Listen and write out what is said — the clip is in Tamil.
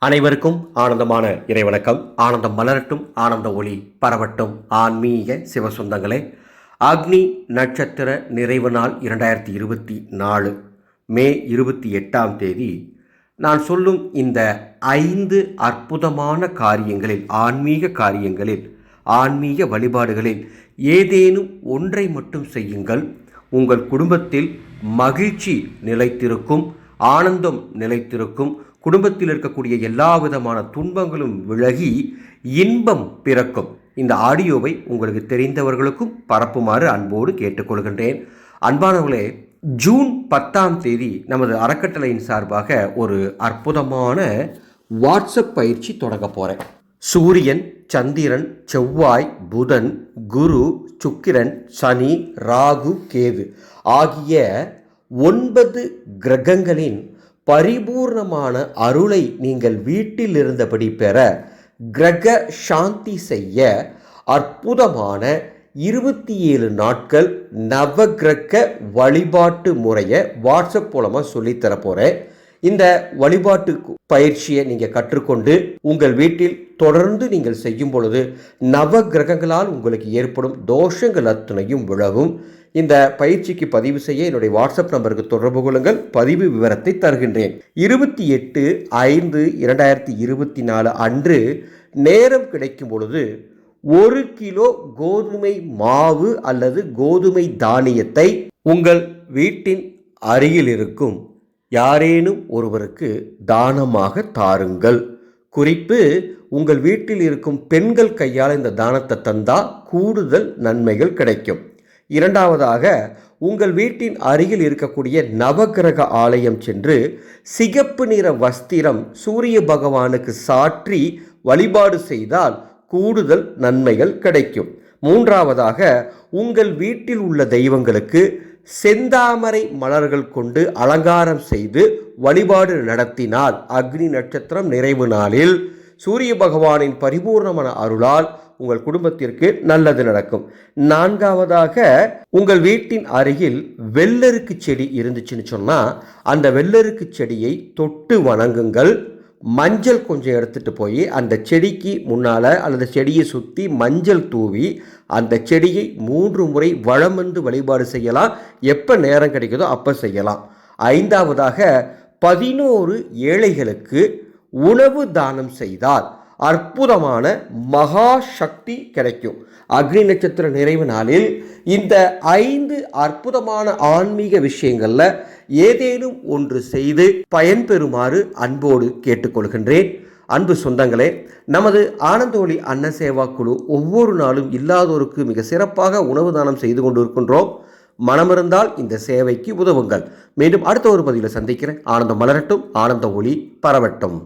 அனைவருக்கும் ஆனந்தமான இறைவணக்கம். ஆனந்தம் மலரட்டும் ஆனந்த ஒளி பரவட்டும். ஆன்மீக சிவசொந்தங்களே அக்னி நட்சத்திர நிறைவு நாள் இரண்டாயிரத்தி இருபத்தி நாலு மே இருபத்தி எட்டாம் தேதி நான் சொல்லும் இந்த ஐந்து அற்புதமான காரியங்களில் ஆன்மீக காரியங்களில் ஆன்மீக வழிபாடுகளில் ஏதேனும் ஒன்றை மட்டும் செய்யுங்கள். உங்கள் குடும்பத்தில் மகிழ்ச்சி நிலைத்திருக்கும் ஆனந்தம் நிலைத்திருக்கும் குடும்பத்தில் இருக்கக்கூடிய எல்லா விதமான துன்பங்களும் விலகி இன்பம் பிறக்கும். இந்த ஆடியோவை உங்களுக்கு தெரிந்தவர்களுக்கும் பரப்புமாறு அன்போடு கேட்டுக்கொள்கின்றேன். அன்பானவர்களே ஜூன் பத்தாம் தேதி நமது அறக்கட்டளையின் சார்பாக ஒரு அற்புதமான வாட்ஸ்அப் பயிற்சி தொடங்க போகிறேன் சூரியன் சந்திரன் செவ்வாய் புதன் குரு சுக்கிரன் சனி ராகு கேது ஆகிய ஒன்பது கிரகங்களின் பரிபூர்ணமான அருளை நீங்கள் வீட்டில் இருந்தபடி பெற கிரக சாந்தி செய்ய அற்புதமான இருபத்தி ஏழு நாட்கள் நவகிரக வழிபாட்டு முறையை வாட்ஸ்அப் மூலமாக சொல்லித்தர போகிறேன் இந்த வழிபாட்டு பயிற்சியை நீங்கள் கற்றுக்கொண்டு உங்கள் வீட்டில் தொடர்ந்து நீங்கள் செய்யும் பொழுது நவ கிரகங்களால் உங்களுக்கு ஏற்படும் தோஷங்கள் அத்தனையும் விலகும் இந்த பயிற்சிக்கு பதிவு செய்ய என்னுடைய வாட்ஸ்அப் நம்பருக்கு தொடர்பு கொள்ளுங்கள். பதிவு விவரத்தை தருகின்றேன். இருபத்தி எட்டு ஐந்து இரண்டாயிரத்தி இருபத்தி நாலு அன்று நேரம் கிடைக்கும் பொழுது ஒரு கிலோ கோதுமை மாவு அல்லது கோதுமை தானியத்தை உங்கள் வீட்டின் அருகில் இருக்கும் யாரேனும் ஒருவருக்கு தானமாக தாருங்கள். குறிப்பு உங்கள் வீட்டில் இருக்கும் பெண்கள் கையால் இந்த தானத்தை தந்தால் கூடுதல் நன்மைகள் கிடைக்கும். இரண்டாவதாக உங்கள் வீட்டின் அருகில் இருக்கக்கூடிய நவகிரக ஆலயம் சென்று சிகப்பு நிற வஸ்திரம் சூரிய பகவானுக்கு சாற்றி வழிபாடு செய்தால் கூடுதல் நன்மைகள் கிடைக்கும். மூன்றாவதாக உங்கள் வீட்டில் உள்ள தெய்வங்களுக்கு செந்தாமரை மலர்கள் கொண்டு அலங்காரம் செய்து வழிபாடு நடத்தினால் அக்னி நட்சத்திரம் நிறைவு நாளில் சூரிய பகவானின் பரிபூர்ணமான அருளால் உங்கள் குடும்பத்திற்கு நல்லது நடக்கும். நான்காவதாக உங்கள் வீட்டின் அருகில் வெள்ளருக்கு செடி இருந்துச்சுன்னு சொன்னால் அந்த வெள்ளருக்கு செடியை தொட்டு வணங்குங்கள். மஞ்சள் கொஞ்சம் எடுத்துகிட்டு போய் அந்த செடிக்கு முன்னால் அல்லது செடியை சுற்றி மஞ்சள் தூவி அந்த செடியை மூன்று முறை வளம் வந்து வழிபாடு செய்யலாம். எப்போ நேரம் கிடைக்குதோ அப்போ செய்யலாம். ஐந்தாவதாக பதினோரு ஏழைகளுக்கு உணவு தானம் செய்தால் அற்புதமான மகா சக்தி கிடைக்கும். அக்னி நட்சத்திர நிறைவு நாளில் இந்த ஐந்து அற்புதமான ஆன்மீக விஷயங்களில் ஏதேனும் ஒன்று செய்து பயன்பெறுமாறு அன்போடு கேட்டுக்கொள்கின்றேன். அன்பு சொந்தங்களே நமது ஆனந்தோழி அன்ன சேவா குழு ஒவ்வொரு நாளும் இல்லாதோருக்கு மிக சிறப்பாக உணவு தானம் செய்து கொண்டிருக்கின்றோம். மனமிருந்தால் இந்த சேவைக்கு உதவுங்கள். மீண்டும் அடுத்த ஒரு பதிவில் சந்திக்கிறேன். ஆனந்தம் மலரட்டும் ஆனந்த ஒளி பரவட்டும்.